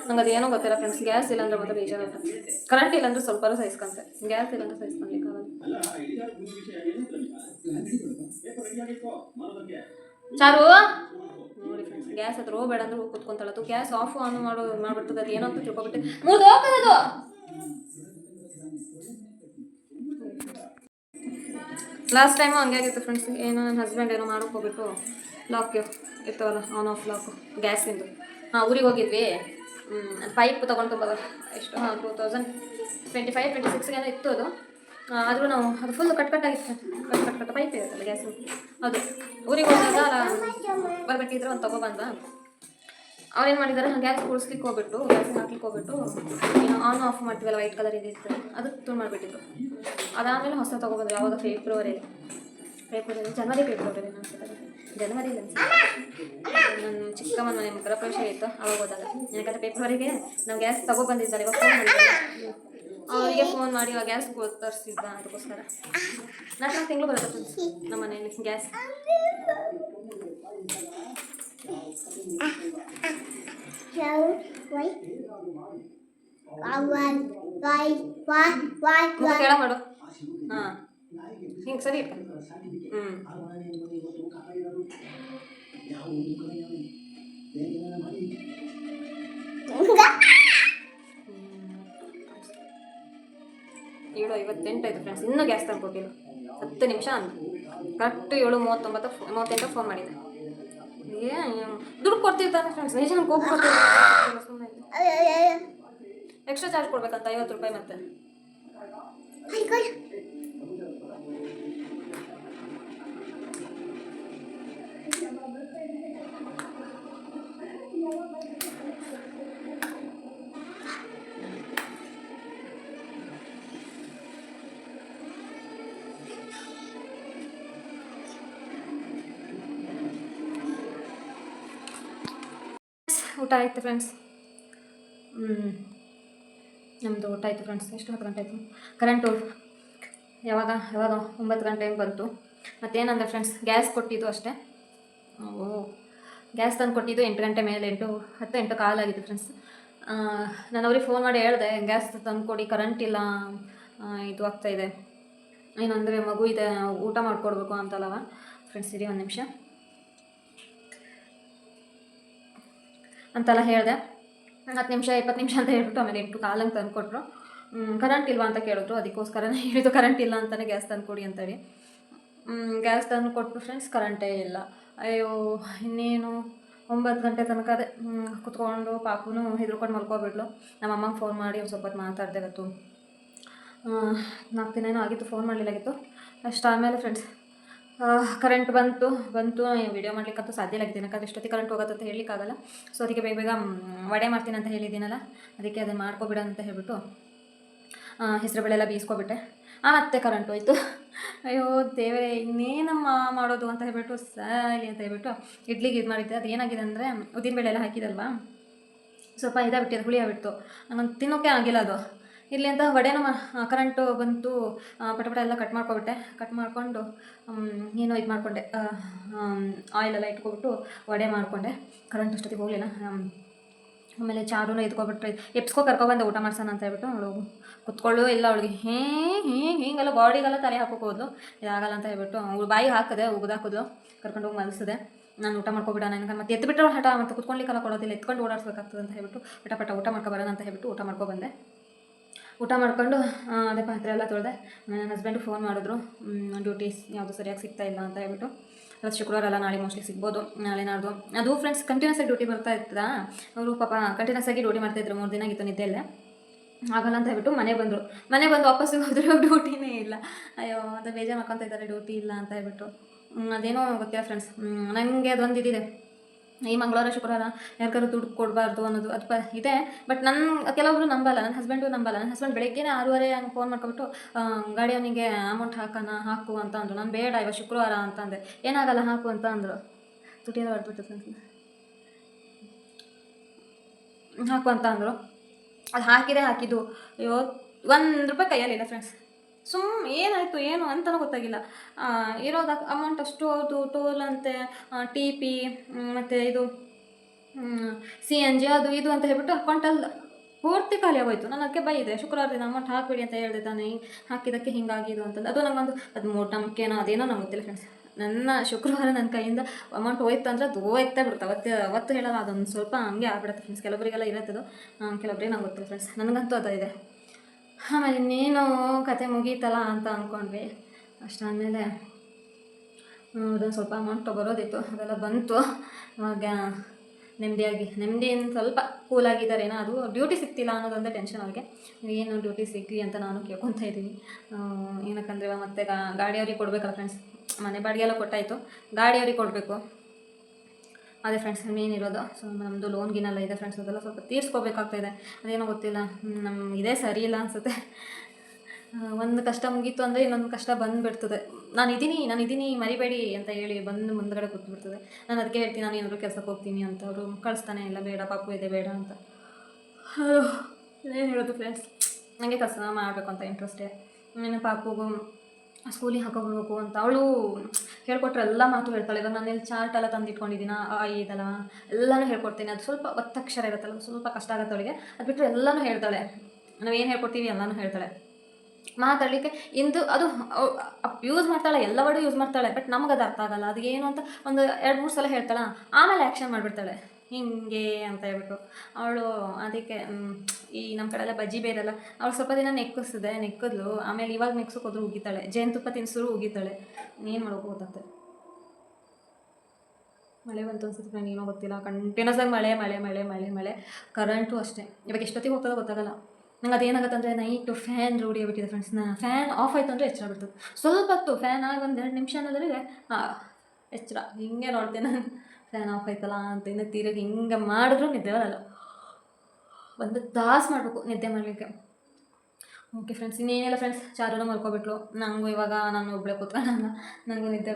ನಂಗೆ ಅದೇನೋ ಗೊತ್ತಿಲ್ಲ ಫ್ರೆಂಡ್ಸ್ ಗ್ಯಾಸ್ ಇಲ್ಲ ಅಂದ್ರೆ ಮಾತ್ರ ಬೇಜಾರ. ಕರೆಂಟ್ ಇಲ್ಲ ಅಂದ್ರೆ ಸ್ವಲ್ಪ ಸಹಿಸ್ಕೊಂತೆ. ಗ್ಯಾಸ್ ಇಲ್ಲ ಅಂದ್ರೆ ಸಹಿಸ್ಕೊಳ್ಲಿಕ್ಕೆ ಚಾರು? ನೋಡಿ ಫ್ರೆಂಡ್ಸ್ ಗ್ಯಾಸ್ ಹತ್ರ ಹೋಗ್ಬೇಡ ಅಂದ್ರೆ ಹೋಗಿ ಕುತ್ಕೊಂತಾಳ. ಅದು ಗ್ಯಾಸ್ ಆಫ್ ಆನ್ ಮಾಡೋ ಮಾಡ್ಬಿಡ್ತದೆ. ಅದು ಏನೋ ಅಂತ ತಿಳ್ಕೊಬಿಟ್ಟೆ ಮುರಿದು ಹೋಗ್ತದದು ಲಾಸ್ಟ್ ಟೈಮು ಹಂಗೆ ಆಗಿತ್ತು ಫ್ರೆಂಡ್ಸ್ ಏನೋ ನನ್ನ ಹಸ್ಬೆಂಡ್ ಏನೋ ಮಾಡೋಕೆ ಹೋಗ್ಬಿಟ್ಟು ಲಾಕ್ ಇರ್ತಾವಲ್ಲ ಆನ್ ಆಫ್ ಲಾಕು ಗ್ಯಾಸಿಂದು ಹಾಂ, ಊರಿಗೆ ಹೋಗಿದ್ವಿ. ಪೈಪ್ ತೊಗೊಂಡು ಬರೋ ಎಷ್ಟು? ಹಾಂ two thousand twenty five twenty ಸಿಕ್ಸ್ಗೇನೋ ಇತ್ತು ಅದು. ಆದರೂ ನಾವು, ಅದು ಫುಲ್ ಕಟ್ ಕಟ್ಟಾಗಿತ್ತು ಕಟ್ ಕಟ್ ಕಟ್ ಪೈಪ್ ಇರುತ್ತಲ್ಲ ಗ್ಯಾಸು ಅದು. ಊರಿಗೆ ಹೋದಾಗ, ಬರ್ಬೇಕಿದ್ರೆ ಒಂದು ತೊಗೊಬಂದ ಅವ್ರೇನು ಮಾಡಿದ್ದಾರೆ ಗ್ಯಾಸ್ ಕುಡಿಸ್ಲಿಕ್ಕೆ ಹೋಗ್ಬಿಟ್ಟು ಗ್ಯಾಸ್ ಹಾಕ್ಲಿಕ್ಕೆ ಹೋಗ್ಬಿಟ್ಟು ಏನು ಆನ್ ಆಫ್ ಮಾಡ್ತೀವಲ್ಲ ವೈಟ್ ಕಲರ್ ಇದಿತ್ತು ಅದಕ್ಕೆ ತುಂಬ ಮಾಡಿಬಿಟ್ಟಿದ್ರು. ಅದಾದಮೇಲೆ ಹೊಸ ತೊಗೊಬಂದ್ರು, ಯಾವಾಗ? ಫೆಬ್ರವರಿ ಫೆಬ್ರವರಿ ಜನವರಿ ಫೆಬ್ರವರಿ ಅನ್ಸುತ್ತೆ ಜನವರಿ ನನ್ನ ಚಿಕ್ಕಮ್ಮನ ಮನೆ ಗೃಹಪ್ರವೇಶ ಇತ್ತು, ಅವಾಗ ಹೋದಾಗ. ಯಾಕಂದರೆ ಫೆಬ್ರವರಿಗೆ ನಾವು ಗ್ಯಾಸ್ ತೊಗೊಬಂದಿದ್ದಾರೆ, ಇವಾಗ ಫೋನ್ ಮಾಡಿದ್ದಾರೆ. ಅವರಿಗೆ ಫೋನ್ ಮಾಡಿ ಇವಾಗ ಗ್ಯಾಸ್ ತರಿಸಿದ್ದ ಅದಕ್ಕೋಸ್ಕರ. ನಾಲ್ಕು ತಿಂಗಳು ಬರುತ್ತೆ ನಮ್ಮ ಮನೆಯಲ್ಲಿ ಗ್ಯಾಸ್ ಕೆಳ ಮಾಡು. ಹಾಂ. ಹಿಂಗೆ ಸರಿ. ಹ್ಞೂ ಏಳು ಐವತ್ತೆಂಟು ಆಯ್ತು ಫ್ರೆಂಡ್ಸ್ ಇನ್ನೂ ಗ್ಯಾಸ್ ತಂದು ಕೊಟ್ಟಿಲ್ಲ ಹತ್ತು ನಿಮಿಷ ಅಂತ ಕರೆಕ್ಟ್ ಏಳು ಮೂವತ್ತೊಂಬತ್ತು ಮೂವತ್ತೆಂಟು ಫೋನ್ ಮಾಡಿದ್ದೆ. ಏ ದುಡ್ಡು ಕೊಡ್ತಿರ್ತಾರೆ ಫ್ರೆಂಡ್ಸ್ ನಿಜ ಕೋಪ ಸುಮ್ಮನೆ ಎಕ್ಸ್ಟ್ರಾ ಚಾರ್ಜ್ ಕೊಡ್ಬೇಕಂತ ಐವತ್ತು ರೂಪಾಯಿ ಮತ್ತೆ. ಊಟ ಆಯಿತು ಫ್ರೆಂಡ್ಸ್ ನಮ್ಮದು ಊಟ ಆಯಿತು ಫ್ರೆಂಡ್ಸ್ ಎಷ್ಟು ಹತ್ತು ಗಂಟೆ ಆಯಿತು? ಕರೆಂಟು ಯಾವಾಗ? ಯಾವಾಗ? ಒಂಬತ್ತು ಗಂಟೆ ಹಂಗೆ ಬಂತು. ಮತ್ತೇನಂದ್ರೆ ಫ್ರೆಂಡ್ಸ್ ಗ್ಯಾಸ್ ಕೊಟ್ಟಿದ್ದು ಅಷ್ಟೇ. ಓ. ಗ್ಯಾಸ್ ತಂದು ಕೊಟ್ಟಿದ್ದು ಎಂಟು ಗಂಟೆ ಮೇಲೆ, ಎಂಟು, ಹತ್ತು, ಎಂಟು ಕಾಲಾಗಿತ್ತು ಫ್ರೆಂಡ್ಸ್ ನಾನು ಅವ್ರಿಗೆ ಫೋನ್ ಮಾಡಿ ಹೇಳಿದೆ ಗ್ಯಾಸ್ ತಂದು ಕೊಡಿ ಕರೆಂಟ್ ಇಲ್ಲ ಇದು ಆಗ್ತಾಯಿದೆ ಏನಂದರೆ ಮಗು ಇದೆ, ಊಟ ಮಾಡಿಕೊಡ್ಬೇಕು ಅಂತಲ್ಲವ ಫ್ರೆಂಡ್ಸ್ ಇರಿ ಒಂದು ನಿಮಿಷ. ಅಂತೆಲ್ಲ ಹೇಳಿದೆ. ಹತ್ತು ನಿಮಿಷ, ಇಪ್ಪತ್ತು ನಿಮಿಷ ಅಂತ ಹೇಳ್ಬಿಟ್ಟು ಆಮೇಲೆ ಎಂಟು ಕಾಲಂಗೆ ತಂದು ಕೊಟ್ಟರು ಕರೆಂಟ್ ಇಲ್ವಾ ಅಂತ ಕೇಳಿದ್ರು. ಅದಕ್ಕೋಸ್ಕರನೇ ಹೇಳಿದ್ದು ಕರೆಂಟ್ ಇಲ್ಲ ಅಂತಲೇ ಗ್ಯಾಸ್ ತಂದು ಕೊಡಿ ಅಂತೇಳಿ ಗ್ಯಾಸ್ ತಂದು ಕೊಟ್ಟು ಫ್ರೆಂಡ್ಸ್ ಕರೆಂಟೇ ಇಲ್ಲ. ಅಯ್ಯೋ, ಇನ್ನೇನು? ಒಂಬತ್ತು ಗಂಟೆ ತನಕ ಅದೇ ಕುತ್ಕೊಂಡು ಪಾಪುನು ಹೆದ್ರುಕೊಂಡು ಮಲ್ಕೊಬಿಡ್ಲು ನಮ್ಮ ಅಮ್ಮಂಗೆ ಫೋನ್ ಮಾಡಿ ಒಂದು ಸ್ವಲ್ಪ ಮಾತಾಡಿದೆ ಇವತ್ತು. ನಾಲ್ಕು ದಿನ ಏನೋ ಆಗಿತ್ತು ಫೋನ್ ಮಾಡಲಿಲ್ಲಾಗಿತ್ತು ಅಷ್ಟು ಆಮೇಲೆ ಫ್ರೆಂಡ್ಸ್ ಕರೆಂಟ್ ಬಂತು ಬಂತು. ವಿಡಿಯೋ ಮಾಡ್ಲಿಕ್ಕಂತೂ ಸಾಧ್ಯ ಆಗಿದೆ ಯಾಕಂದ್ರೆ ಎಷ್ಟೊತ್ತಿಗೆ ಕರೆಂಟ್ ಹೋಗುತ್ತೆ ಅಂತ ಹೇಳಲಿಕ್ಕಾಗಲ್ಲ. ಸೊ ಅದಕ್ಕೆ ಬೇಗ ಬೇಗ ವಡೆ ಮಾಡ್ತೀನಿ ಅಂತ ಹೇಳಿದ್ದೀನಲ್ಲ, ಅದಕ್ಕೆ ಅದನ್ನು ಮಾಡ್ಕೊಬಿಡ ಅಂತ ಹೇಳ್ಬಿಟ್ಟು ಹೆಸರುಬೇಳೆ ಎಲ್ಲ ಬೀಸ್ಕೊಬಿಟ್ಟೆ. ಆ, ಮತ್ತೆ ಕರೆಂಟ್ ಹೋಯ್ತು. ಅಯ್ಯೋ, ದೇವರೇ, ಇನ್ನೇನಮ್ಮ ಮಾಡೋದು ಅಂತ ಹೇಳ್ಬಿಟ್ಟು, ಸರಿ ಅಂತ ಹೇಳ್ಬಿಟ್ಟು, ಇಡ್ಲಿಗೆ ಇದು ಮಾಡಿದ್ದೆ. ಅದು ಏನಾಗಿದೆ ಅಂದರೆ ಉದ್ದಿನ ಬೆಳೆ ಎಲ್ಲ ಹಾಕಿದಲ್ವಾ? ಸ್ವಲ್ಪ ಇದಾಗ್ಬಿಟ್ಟಿದೆ, ಹುಳಿ ಆಗ್ಬಿಟ್ಟು ನಂಗೆ ತಿನ್ನೋಕ್ಕೆ ಆಗಿಲ್ಲ ಅದು. ಇಲ್ಲಿ ಅಂತ ವಡೆನೂ ಕರೆಂಟು ಬಂತು ಪಟಪಟ ಪಟ ಪಟ ಎಲ್ಲ ಕಟ್ ಮಾಡ್ಕೊಬಿಟ್ಟೆ. ಕಟ್ ಮಾಡಿಕೊಂಡು ಏನೋ ಇದು ಮಾಡಿಕೊಂಡೆ. ಆಯಿಲೆಲ್ಲ ಇಟ್ಕೊಬಿಟ್ಟು ವಡೆ ಮಾಡಿಕೊಂಡೆ. ಕರೆಂಟ್ ಅಷ್ಟೊತ್ತಿಗೆ ಹೋಗಲಿಲ್ಲ. ಆಮೇಲೆ ಚಾರುನ ಎತ್ಕೊಬಿಟ್ರೆ ಎಪ್ಸ್ಕೊ ಕರ್ಕೊಬಂದೆ ಊಟ ಮಾಡ್ಸೋಣ ಅಂತ ಹೇಳ್ಬಿಟ್ಟು ಅವಳು ಕುತ್ಕೊಳ್ಳು ಇಲ್ಲ ಅವಳಿಗೆ. ಹೇ, ಹೀ, ಹೀಗೆಲ್ಲ ಬಾಡಿಗೆಲ್ಲ ತಲೆ ಹಾಕೋಕೆ ಹೋದ್ಲು. ಇದಾಗಲ್ಲ ಅಂತ ಹೇಳ್ಬಿಟ್ಟು, ಅವಳು ಬಾಯಿ ಹಾಕಿದೆ ಉಗ್ದಾಕಿದ್ಲು ಕರ್ಕೊಂಡು ಹೋಗಿ ಮಲಸಿದೆ. ನಾನು ಊಟ ಮಾಡ್ಕೊಬಿಡ ನನಗೆ ಮತ್ತೆ ಎತ್ತು ಹಠ, ಮತ್ತು ಕುತ್ಕೊಳ್ಳಿಕ್ಕೆಲ್ಲ ಕೊಡೋದಿಲ್ಲ, ಎತ್ಕೊಂಡು ಓಡಾಡ್ಸ್ಬೇಕಾಗ್ತದೆ ಅಂತ ಹೇಳ್ಬಿಟ್ಟು, ಪಟ ಪಟ ಊಟ ಮಾಡ್ಕೊಬರೋಣ ಅಂತ ಹೇಳ್ಬಿಟ್ಟು ಊಟ ಮಾಡ್ಕೊಬಂದೆ ಊಟ ಮಾಡ್ಕೊಂಡು ಅದೇ ಪಾತ್ರೆ ಎಲ್ಲ ತೊಳೆದೆ ನನ್ನ ಹಸ್ಬೆಂಡು ಫೋನ್ ಮಾಡಿದ್ರು ಡ್ಯೂಟೀಸ್ ಯಾವುದು ಸರಿಯಾಗಿ ಸಿಗ್ತಾ ಇಲ್ಲ ಅಂತ ಹೇಳ್ಬಿಟ್ಟು ಅದು ಶುಕ್ರವಾರ ಎಲ್ಲ ನಾಳೆ ಮೋಸ್ಟ್ಲಿ ಸಿಗ್ಬೋದು, ನಾಳೆ ನಾಡ್ದು. ಅದು ಫ್ರೆಂಡ್ಸ್ ಕಂಟಿನ್ಯೂಸ್ ಆಗಿ ಡ್ಯೂಟಿ ಬರ್ತಾ ಇರ್ತದ ಅವರು ಪಾಪ ಕಂಟಿನ್ಯೂಸ್ ಆಗಿ ಡ್ಯೂಟಿ ಮಾಡ್ತಾಯಿದ್ರು ಮೂರು ದಿನ ಆಗಿತ್ತು ನಿದ್ದೆಲ್ಲೇ ಆಗಲ್ಲ ಅಂತ ಹೇಳ್ಬಿಟ್ಟು ಮನೆ ಬಂದರು. ಮನೆ ಬಂದು ವಾಪಸ್ಸಿಗೆ ಹೋದ್ರೆ ಡ್ಯೂಟಿನೇ ಇಲ್ಲ. ಅಯ್ಯೋ ಅಂತ ಬೇಜಾರು ಮಾಡ್ಕೊತಾ ಇದ್ದಾರೆ ಡ್ಯೂಟಿ ಇಲ್ಲ ಅಂತ ಹೇಳ್ಬಿಟ್ಟು. ಅದೇನೋ ಗೊತ್ತಿಲ್ಲ ಫ್ರೆಂಡ್ಸ್ ನನಗೆ ಅದೊಂದು ಇದಿದೆ. ಈ ಮಂಗಳವಾರ, ಶುಕ್ರವಾರ ಯಾರಿಗಾರು ದುಡ್ಡು ಕೊಡಬಾರ್ದು ಅನ್ನೋದು ಅದು ಇದೆ. ಬಟ್ ನನ್ನ ಕೆಲವೊಬ್ರು ನಂಬಲ್ಲ ನನ್ನ ಹಸ್ಬೆಂಡು ನಂಬಲ್ಲ. ನನ್ನ ಹಸ್ಬೆಂಡ್ ಬೆಳಗ್ಗೆನೇ ಆರೂವರೆ ಹಂಗೆ ಫೋನ್ ಮಾಡ್ಕೊಬಿಟ್ಟು ಗಾಡಿ ಅವನಿಗೆ ಅಮೌಂಟ್ ಹಾಕೋಣ ಹಾಕು ಅಂತ ಅಂದರು. ನಾನು ಬೇಡ, ಇವಾಗ ಶುಕ್ರವಾರ ಅಂತ ಅಂದೆ. ಏನಾಗಲ್ಲ, ಹಾಕು ಅಂತ ಅಂದರು. ಹೊಡೆದ್ಬಿಟ್ಟು ಫ್ರೆಂಡ್ಸ್ ಹಾಕು ಅಂತ ಅಂದರು. ಅದು ಹಾಕಿದೆ, ಹಾಕಿದ್ದು. ಅಯ್ಯೋ, ಒಂದು ರೂಪಾಯಿ ಕೈಯಲ್ಲಿಲ್ಲ ಫ್ರೆಂಡ್ಸ್ ಸುಮ್ ಏನಾಯಿತು, ಏನು ಅಂತಲೂ ಗೊತ್ತಾಗಿಲ್ಲ. ಇರೋದ ಅಮೌಂಟ್ ಅಷ್ಟು ಅದು ಟೋಲ್ ಅಂತೆ ಟಿ ಪಿ ಮತ್ತು ಇದು ಸಿ ಎನ್ ಜಿ ಅದು ಇದು ಅಂತ ಹೇಳ್ಬಿಟ್ಟು ಅಕೌಂಟಲ್ಲಿ ಪೂರ್ತಿ ಖಾಲಿ ಆಗೋಯ್ತು. ನಾನು ಅದಕ್ಕೆ ಬೈದೆ, ಶುಕ್ರವಾರ ದಿನ ಅಮೌಂಟ್ ಹಾಕ್ಬಿಡಿ ಅಂತ ಹೇಳಿದೆ ತಾನೇ. ಹಾಕಿದ್ದಕ್ಕೆ ಹಿಂಗಾಗಿದ್ದು ಅಂತಂದು. ಅದು ನಂಗೊಂದು, ಅದು ಮೂಢನಂಬಿಕೆನೋ ಅದೇನೋ ನಂಗೆ ಗೊತ್ತಿಲ್ಲ ಫ್ರೆಂಡ್ಸ್ ನನ್ನ ಶುಕ್ರವಾರ ನನ್ನ ಕೈಯಿಂದ ಅಮೌಂಟ್ ಹೋಯ್ತು ಅಂದರೆ ಅದು ಹೋಯ್ತಾ ಬಿಡುತ್ತೆ. ಅವತ್ತು ಅವತ್ತು ಹೇಳಲ್ಲ ಅದೊಂದು ಸ್ವಲ್ಪ ಹಂಗೆ ಆಗ್ಬಿಡುತ್ತೆ ಫ್ರೆಂಡ್ಸ್ ಕೆಲವರಿಗೆಲ್ಲ ಇರತ್ತದು ಕೆಲವರಿಗೆ ನಂಗೆ ಗೊತ್ತಿಲ್ಲ ಫ್ರೆಂಡ್ಸ್ ನನಗಂತೂ ಅದ ಇದೆ. ಆಮೇಲೆ ಇನ್ನೇನು ಕತೆ ಮುಗೀತಲ್ಲ ಅಂತ ಅಂದ್ಕೊಂಡ್ವಿ ಅಷ್ಟಾದಮೇಲೆ ಅದೊಂದು ಸ್ವಲ್ಪ ಅಮೌಂಟ್ ಬರೋದಿತ್ತು ಅದೆಲ್ಲ ಬಂತು. ಇವಾಗ ನೆಮ್ಮದಿಯಾಗಿ, ನೆಮ್ಮದಿಯಿಂದ ಸ್ವಲ್ಪ ಕೂಲಾಗಿದ್ದಾರೇನೋ ಅದು ಡ್ಯೂಟಿ ಸಿಗ್ತಿಲ್ಲ ಅನ್ನೋದೊಂದೇ ಟೆನ್ಷನ್ ಅವ್ರಿಗೆ. ಏನು ಡ್ಯೂಟಿ ಸಿಗಲಿ ಅಂತ ನಾನು ಕೇಳ್ಕೊತಾ ಇದ್ದೀನಿ. ಏನಕ್ಕಂದ್ರೆ ಮತ್ತೆ ಗಾಡಿಯವ್ರಿಗೆ ಕೊಡಬೇಕಲ್ಲ ಫ್ರೆಂಡ್ಸ್ ಮನೆ ಬಾಡಿಗೆ ಎಲ್ಲ ಕೊಟ್ಟಾಯಿತು. ಗಾಡಿಯವ್ರಿಗೆ ಕೊಡಬೇಕು. ಅದೇ ಫ್ರೆಂಡ್ಸ್ ಮೇನ್ ಇರೋದು. ಸೊ ನಮ್ಮದು ಲೋನ್ ಗಿನೆಲ್ಲ ಇದೆ ಫ್ರೆಂಡ್ಸ್ ಅದೆಲ್ಲ ಸ್ವಲ್ಪ ತೀರ್ಸ್ಕೋಬೇಕಾಗ್ತಾಯಿದೆ ಅದೇನೋ ಗೊತ್ತಿಲ್ಲ. ನಮ್ಮ ಇದೇ ಸರಿ ಇಲ್ಲ ಅನಿಸುತ್ತೆ. ಒಂದು ಕಷ್ಟ ಮುಗೀತು ಅಂದರೆ ಇನ್ನೊಂದು ಕಷ್ಟ ಬಂದುಬಿಡ್ತದೆ. ನಾನು ಇದ್ದೀನಿ ನಾನು ಇದ್ದೀನಿ ಮರಿಬೇಡಿ ಅಂತ ಹೇಳಿ ಬಂದು ಮುಂದ್ಗಡೆ ಕೂತ್ಬಿಡ್ತದೆ. ನಾನು ಅದಕ್ಕೆ ಹೇಳ್ತೀನಿ, ನಾನು ಏನಾದರೂ ಕೆಲಸಕ್ಕೆ ಹೋಗ್ತೀನಿ ಅಂತ. ಅವರು ಕಳಿಸ್ತಾನೆ, ಇಲ್ಲ, ಬೇಡ, ಪಾಪು ಇದೆ, ಬೇಡ ಅಂತ. ಏನು ಹೇಳೋದು ಫ್ರೆಂಡ್ಸ್ ನನಗೆ ಕೆಲಸ ಮಾಡಬೇಕು ಅಂತ ಇಂಟ್ರೆಸ್ಟೇ ಇನ್ನು ಪಾಪುಗೂ ಸ್ಕೂಲಿಗೆ ಹೋಗಬೇಕು ಅಂತ ಅವಳು ಹೇಳ್ಕೊಟ್ರೆ ಎಲ್ಲ ಮಾತು ಹೇಳ್ತಾಳೆ. ಇವಾಗ ನಾನು ಇಲ್ಲಿ ಚಾರ್ಟ್ ಎಲ್ಲ ತಂದಿಟ್ಕೊಂಡಿದ್ದೀನಿ? ಆ ಇದೆಲ್ಲ ಎಲ್ಲನೂ ಹೇಳ್ಕೊಡ್ತೀನಿ. ಅದು ಸ್ವಲ್ಪ ಒತ್ತಕ್ಷರ ಇರುತ್ತಲ್ಲ ಸ್ವಲ್ಪ ಕಷ್ಟ ಆಗುತ್ತೆ ಅವಳಿಗೆ. ಅದು ಬಿಟ್ಟರೆ ಎಲ್ಲನೂ ಹೇಳ್ತಾಳೆ. ನಾವು ಏನು ಹೇಳ್ಕೊಡ್ತೀವಿ ಎಲ್ಲನೂ ಹೇಳ್ತಾಳೆ. ಮಾತಾಡಲಿಕ್ಕೆ ಇಂದು ಅದು ಯೂಸ್ ಮಾಡ್ತಾಳೆ, ಎಲ್ಲ ಯೂಸ್ ಮಾಡ್ತಾಳೆ. ಬಟ್ ನಮ್ಗೆ ಅದು ಅರ್ಥ ಆಗಲ್ಲ. ಅದು ಏನು ಅಂತ ಒಂದು ಎರಡು ಮೂರು ಸಲ ಹೇಳ್ತಾಳೆ? ಆಮೇಲೆ ಆ್ಯಕ್ಷನ್ ಮಾಡಿಬಿಡ್ತಾಳೆ. ಹಿಂಗೆ ಅಂತ ಹೇಳ್ಬಿಟ್ಟು ಅವಳು ಅದಕ್ಕೆ ಈ ನಮ್ಮ ಕಡೆ ಎಲ್ಲ ಬಜ್ಜಿ ಬೇರೆಲ್ಲ, ಅವಳು ಸ್ವಲ್ಪ ದಿನ ನೆಕ್ಕಿಸಿದೆ ನೆಕ್ಕಿದ್ಲು, ಆಮೇಲೆ ಇವಾಗ ನೆಕ್ಸೋಕೆ ಹೋದ್ರು ಉಗಿತಾಳೆ, ಜೇನುತುಪ್ಪ ತಿನ್ಸಿದ್ರು ಉಗಿತಾಳೆ, ಏನು ಮಾಡೋಕೆ ಮಳೆ ಬಂತು ಅನ್ಸುತ್ತೆ ಫ್ರೆಂಡ್, ಏನೋ ಗೊತ್ತಿಲ್ಲ ಕಂಟಿನ್ಯೂಸ್ ಆಗಿ ಮಳೆ ಮಳೆ ಮಳೆ ಮಳೆ ಮಳೆ ಕರೆಂಟು ಅಷ್ಟೇ. ಇವಾಗ ಎಷ್ಟೊತ್ತಿಗೆ ಹೋಗ್ತದೋ ಗೊತ್ತಾಗಲ್ಲ. ನಂಗೆ ಅದೇನಾಗುತ್ತೆ ಅಂದರೆ ನೈಟು ಫ್ಯಾನ್ ರೂಢಿ ಆಗ್ಬಿಟ್ಟಿದೆ ಫ್ರೆಂಡ್ಸ್ ನಾ ಫ್ಯಾನ್ ಆಫ್ ಆಯಿತು ಅಂದರೆ ಎಚ್ಚರ ಬಿಡ್ತದೆ ಸ್ವಲ್ಪ ಹೊತ್ತು ಫ್ಯಾನ್ ಆಗಿ ಒಂದು ಎರಡು ನಿಮಿಷ ಅನ್ನೋದ್ರಿಗೆ ಎಚ್ಚರ, ಹಿಂಗೆ ನೋಡ್ತೀನಿ ನಾನು. ಫ್ಯಾನ್ ಆಫ್ ಆಯ್ತಲ್ಲ ಅಂತ ಇನ್ನು ತೀರಾಗಿ ಹಿಂಗೆ ಮಾಡಿದ್ರು ನಿದ್ದೆ ಬರಲ್ಲ. ಒಂದು ತಾಸು ಮಾಡಬೇಕು ನಿದ್ದೆ ಮಾಡಲಿಕ್ಕೆ. ಓಕೆ ಫ್ರೆಂಡ್ಸ್ ಇನ್ನೇನಿಲ್ಲ ಫ್ರೆಂಡ್ಸ್ ಚಾರುನ ಮಲ್ಕೊಬಿಟ್ಲು. ನನಗೂ ಇವಾಗ ನಾನು ಒಬ್ಬಳೆ ಕೂತ್ಕೊಳ್ಳಲ್ಲ ನನಗೂ ನಿದ್ದೆ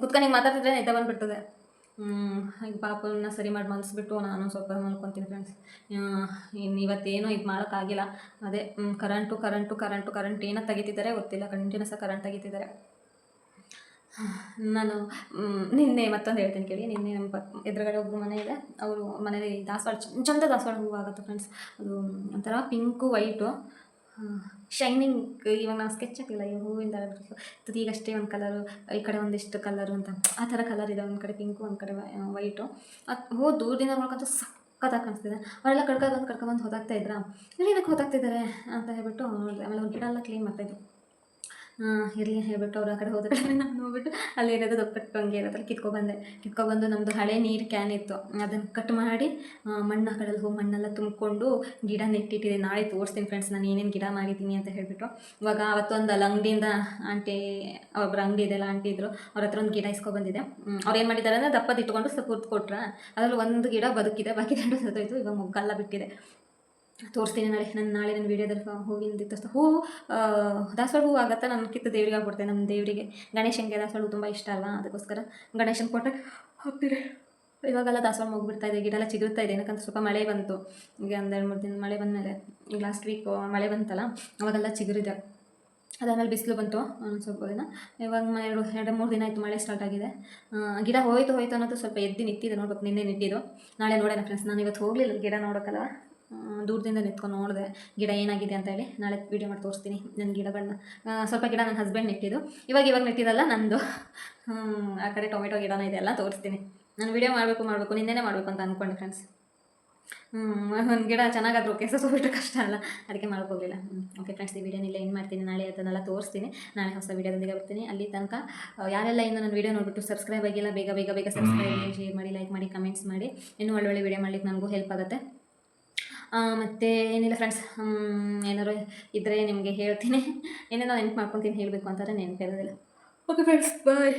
ಕೂತ್ಕೊಂಡು ಹಿಂಗೆ ಮಾತಾಡ್ತಿದ್ರೆ ನಿದ್ದೆ ಬಂದುಬಿಡ್ತದೆ. ಈಗ ಪಾಪನ ಸರಿ ಮಾಡಿ ಮನಸ್ಬಿಟ್ಟು ನಾನು ಸ್ವಲ್ಪ ಮಲ್ಕೊತೀನಿ ಫ್ರೆಂಡ್ಸ್ ಇನ್ನು ಇವತ್ತೇನೂ ಇದು ಮಾಡೋಕ್ಕಾಗಿಲ್ಲ. ಅದೇ ಕರೆಂಟು ಕರೆಂಟು ಕರೆಂಟು ಕರೆಂಟ್ ಏನೋ ತೆಗಿತಿದ್ದಾರೆ, ಗೊತ್ತಿಲ್ಲ. ಕಂಟಿನ್ಯೂಸ್ ಕರೆಂಟ್ ತೆಗಿತಿದ್ದಾರೆ. ನಾನು ನಿನ್ನೆ ಮತ್ತೊಂದು ಹೇಳ್ತೀನಿ ಕೇಳಿ. ನಿನ್ನೆ ನಮ್ಮ ಪಕ್ ಎದುರುಗಡೆ ಒಬ್ಬರು ಮನೆ ಇದೆ. ಅವರು ಮನೇಲಿ ದಾಸವಾಳ ಚಂದ ದಾಸವಾಳ ಹೂವು ಆಗುತ್ತೆ ಫ್ರೆಂಡ್ಸ್ ಅದು ಒಂಥರ ಪಿಂಕು ವೈಟು ಶೈನಿಂಗ್ ಇವಾಗ ನಾವು ಸ್ಕೆಚ್ ಹಾಕಿಲ್ಲ, ಈ ಹೂವಿಂದ ಈಗಷ್ಟೇ ಒಂದು ಕಲರು ಈ ಕಡೆ ಒಂದಿಷ್ಟು ಕಲರು ಅಂತ. ಆ ಥರ ಕಲರ್ ಇದೆ, ಒಂದು ಕಡೆ ಪಿಂಕು ಒಂದು ಕಡೆ ವೈಟು ಅದು ಹೂ ದೂರದಿಂದ ನೋಡ್ಕೊಂತ ಸಕ್ಕತ್ತಾಗಿ ಕಾಣಿಸ್ತಿದೆ. ಅವರೆಲ್ಲ ಕಡ್ಕೊಂಡು ಬಂದು ಕಡ್ಕೊಂಬಂದು ಹೋದಾಗ್ತಾ ಇದ್ರಾ ಏನಕ್ಕೆ ಹೋದಾಗ್ತಿದ್ದಾರೆ ಅಂತ ಹೇಳ್ಬಿಟ್ಟು ಆಮೇಲೆ ಒಂದು ಗಿಡ ಎಲ್ಲ ಕ್ಲೀನ್ ಮಾಡ್ತಾಯಿದ್ರು ಇರಲಿ, ಹೇಳ್ಬಿಟ್ಟು ಅವ್ರು ಆ ಕಡೆ ಹೋದ್ರೆ. ನಾನು ಹೋಗ್ಬಿಟ್ಟು ಅಲ್ಲಿ ಏನಾದ್ರು ದೊಪ್ಪಟ್ಟು ಹಂಗೆ ಇರೋದ್ರಲ್ಲಿ ಕಿತ್ಕೊಬಂದೆ. ಕಿತ್ಕೊಬಂದು ನಮ್ಮದು ಹಳೆ ನೀರು ಕ್ಯಾನ್ ಇತ್ತು. ಅದನ್ನು ಕಟ್ ಮಾಡಿ ಮಣ್ಣು ಆ ಕಡೆಯಲ್ಲಿ ಹೋಗಿ ಮಣ್ಣೆಲ್ಲ ತುಂಬಿಕೊಂಡು ಗಿಡ ನೆಟ್ಟಿಟ್ಟಿದೆ. ನಾಳೆ ತೋರಿಸ್ತೀನಿ ಫ್ರೆಂಡ್ಸ್ ನಾನು ಏನೇನು ಗಿಡ ಮಾಡಿದ್ದೀನಿ ಅಂತ ಹೇಳಿಬಿಟ್ಟು. ಇವಾಗ ಅವತ್ತೊಂದು ಅಲ್ಲಿ ಅಂಗಡಿಯಿಂದ ಆಂಟಿ ಒಬ್ಬರು ಅಂಗಡಿ ಇದೆಲ್ಲ ಆಂಟಿ ಇದ್ರು. ಅವ್ರ ಹತ್ರ ಒಂದು ಗಿಡ ಇಸ್ಕೊಬಂದಿದೆ. ಅವ್ರು ಏನು ಮಾಡಿದ್ದಾರೆ ಅಂದರೆ ದಪ್ಪದ ಇಟ್ಕೊಂಡು ಸ್ವಲ್ಪ ಕೊಟ್ರ. ಅದರಲ್ಲಿ ಒಂದು ಗಿಡ ಬದುಕಿದೆ, ಬಾಕಿ ಎರಡು ಸತ್ತೋಯ್ತು. ಇವಾಗ ಮೊಗ್ಗಲ್ಲ ಬಿಟ್ಟಿದೆ. ತೋರಿಸ್ತೀನಿ ನಾಳೆ ನಾನು ನಾಳೆ ನನ್ನ ವೀಡಿಯೋದಲ್ಲಿ ಹೂವಿನ ತೋರಿಸ್ತಾ ಹೂವು ದಾಸವಾಳ ಹೂವು ಆಗತ್ತಾ, ನಾನು ಕಿತ್ತು ದೇವರಿಗೆ ಹಾಕ್ಬಿಡ್ತೇನೆ ನಮ್ಮ ದೇವರಿಗೆ. ಗಣೇಶನಿಗೆ ದಾಸವಾಳ ಹೂವು ತುಂಬ ಇಷ್ಟ ಅಲ್ವಾ? ಅದಕ್ಕೋಸ್ಕರ ಗಣೇಶನ ಫೋಟೋ ಹೋಗ್ತೀರಿ ಇವಾಗೆಲ್ಲ ದಾಸವಾಳ ಮುಗಿಬಿಡ್ತಾ ಇದೆ, ಗಿಡ ಎಲ್ಲ ಚಿಗುರ್ತಾ ಇದೆ, ಏನಕ್ಕಂತ ಸ್ವಲ್ಪ ಮಳೆ ಬಂತು. ಈಗ ಒಂದು ಎರಡು ಮೂರು ದಿನ ಮಳೆ ಬಂದಮೇಲೆ, ಈಗ ಲಾಸ್ಟ್ ವೀಕ್ ಮಳೆ ಬಂತಲ್ಲ, ಅವಾಗೆಲ್ಲ ಚಿಗುರಿದೆ. ಅದಾದಮೇಲೆ ಬಿಸಿಲು ಬಂತು ಸ್ವಲ್ಪ ದಿನ. ಇವಾಗ ಎರಡು ಎರಡು ಮೂರು ದಿನ ಆಯಿತು ಮಳೆ ಸ್ಟಾರ್ಟ್ ಆಗಿದೆ. ಗಿಡ ಹೋಯ್ತು ಹೋಯ್ತು ಅನ್ನೋದು ಸ್ವಲ್ಪ ಎದ್ದು ನಿಂತಿದೆ ನೋಡ್ಬೇಕು, ನಿನ್ನೆ ನಿಂತಿದ್ದು. ನಾಳೆ ನೋಡೋಣ ಫ್ರೆಂಡ್ಸ್ ನಾನು ಇವತ್ತು ಹೋಗಲಿಲ್ಲ, ಗಿಡ ನೋಡೋಕ್ಕಲ್ಲ ದೂರದಿಂದ ನಿಂತ್ಕೊಂಡು ನೋಡಿದೆ. ಗಿಡ ಏನಾಗಿದೆ ಅಂತ ಹೇಳಿ ನಾಳೆ ವೀಡಿಯೋ ಮಾಡಿ ತೋರಿಸ್ತೀನಿ ನನ್ನ ಗಿಡಗಳನ್ನ ಸ್ವಲ್ಪ ಗಿಡ ನನ್ನ ಹಸ್ಬೆಂಡ್ ನೆಟ್ಟಿದ್ದು. ಇವಾಗ ಇವಾಗ ನೆಟ್ಟಿದಲ್ಲ ನಂದು. ಆ ಕಡೆ ಟೊಮೆಟೊ ಗಿಡನ ಇದೆಲ್ಲ ತೋರಿಸ್ತೀನಿ. ನಾನು ವೀಡಿಯೋ ಮಾಡಬೇಕು ಮಾಡಬೇಕು ನಿನ್ನೆನೇ ಮಾಡಬೇಕು ಅಂತ ಅಂದ್ಕೊಂಡೆ ಫ್ರೆಂಡ್ಸ್ ಒಂದು ಗಿಡ ಚೆನ್ನಾಗಾದ್ರೂ ಓಕೆ ಸೊ ಬಿಟ್ಟು ಕಷ್ಟ ಅಲ್ಲ. ಅದಕ್ಕೆ ಹೋಗಲಿಲ್ಲ. ಓಕೆ ಫ್ರೆಂಡ್ಸ್ ಈ ವಿಡಿಯೋನ ಇಲ್ಲ ಏನು ಮಾಡ್ತೀನಿ. ನಾಳೆ ಅದನ್ನೆಲ್ಲ ತೋರಿಸ್ತೀನಿ. ನಾಳೆ ಹೊಸ ವೀಡಿಯೋದೊಂದಿಗೆ ಬರ್ತೀನಿ. ಅಲ್ಲಿ ತನಕ ಯಾರೆಲ್ಲ ಇನ್ನೂ ನನ್ನ ವೀಡಿಯೋ ನೋಡ್ಬಿಟ್ಟು ಸಬ್ಸ್ಕ್ರೈಬ್ ಆಗಿಲ್ಲ, ಬೇಗ ಬೇಗ ಬೇಗ ಸಬ್ಸ್ಕ್ರೈಬ್ ಶೇರ್ ಮಾಡಿ ಲೈಕ್ ಮಾಡಿ ಕಮೆಂಟ್ಸ್ ಮಾಡಿ. ಇನ್ನೂ ಒಳ್ಳೊಳ್ಳೆ ವೀಡಿಯೋ ಮಾಡಲಿಕ್ಕೆ ನನಗೂ ಹೆಲ್ಪ್ ಆಗುತ್ತೆ. ಮತ್ತು ಏನಿಲ್ಲ ಫ್ರೆಂಡ್ಸ್ ಏನಾದ್ರು ಇದ್ದರೆ ನಿಮಗೆ ಹೇಳ್ತೀನಿ. ಏನೇನೋ ನೆನ್ಪು ಮಾಡ್ಕೊತೀನಿ ಹೇಳಬೇಕು ಅಂತಾರೆ ನೆನಪಿರೋದಿಲ್ಲ ಓಕೆ ಫ್ರೆಂಡ್ಸ್ ಬಾಯ್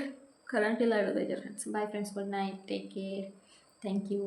ಕರೆಂಟ್ ಇಲ್ಲ ಹೇಳೋದು friends bye friends good night take care thank you